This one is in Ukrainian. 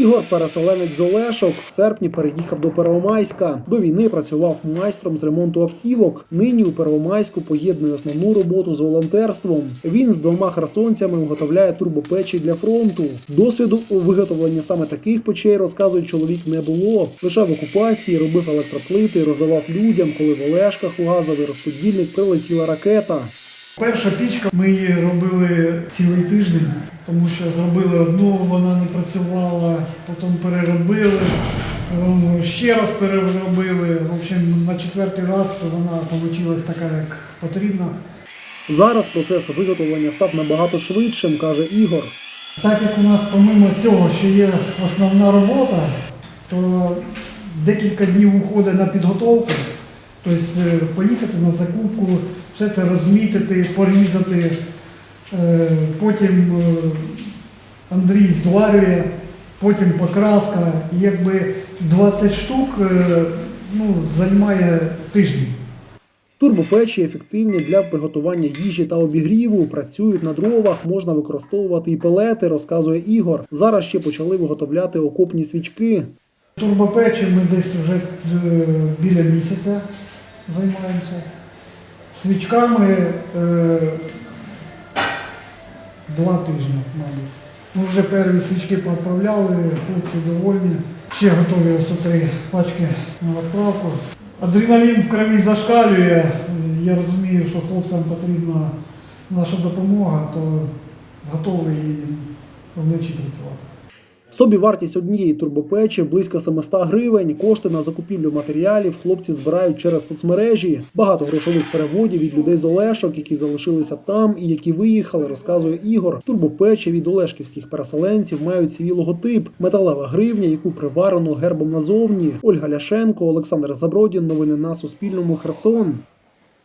Ігор, переселенець з Олешок, в серпні переїхав до Первомайська. До війни працював майстром з ремонту автівок. Нині у Первомайську поєднує основну роботу з волонтерством. Він з двома херсонцями виготовляє турбопечі для фронту. Досвіду у виготовленні саме таких печей, розказує чоловік, не було. Лише в окупації робив електроплити роздавав людям, коли в Олешках у газовий розподільник прилетіла ракета. Перша пічка, ми її робили цілий тиждень, тому що зробили одну, вона не працювала, потім переробили, ще раз переробили. В общем, на четвертий раз вона вийшла така, як потрібно. Зараз процес виготовлення став набагато швидшим, каже Ігор. Так як у нас помимо цього ще є основна робота, то декілька днів уходить на підготовку. Тобто е, поїхати на закупку, все це розмітити, порізати. Е, Потім е, Андрій зварює, потім покраска. Якби 20 штук е, ну, займає тиждень. Турбопечі ефективні для приготування їжі та обігріву. Працюють на дровах, можна використовувати і пелети, розказує Ігор. Зараз ще почали виготовляти окопні свічки. Турбопечі ми десь вже біля місяця займаємося. Свічками два тижні, мабуть. Ну, вже перші свічки поправляли, хлопці довольні. Ще готові ось три пачки на відправку. Адреналін в крові зашкалює. Я розумію, що хлопцям потрібна наша допомога, то готовий і вночі працювати. Собівартість однієї турбопечі близько 700 гривень. Кошти на закупівлю матеріалів хлопці збирають через соцмережі. Багато грошових переводів від людей з Олешок, які залишилися там і які виїхали, розказує Ігор. Турбопечі від олешківських переселенців мають свій логотип, металева гривня, яку приварено гербом назовні. Ольга Ляшенко, Олександр Забродін. Новини на Суспільному. Херсон.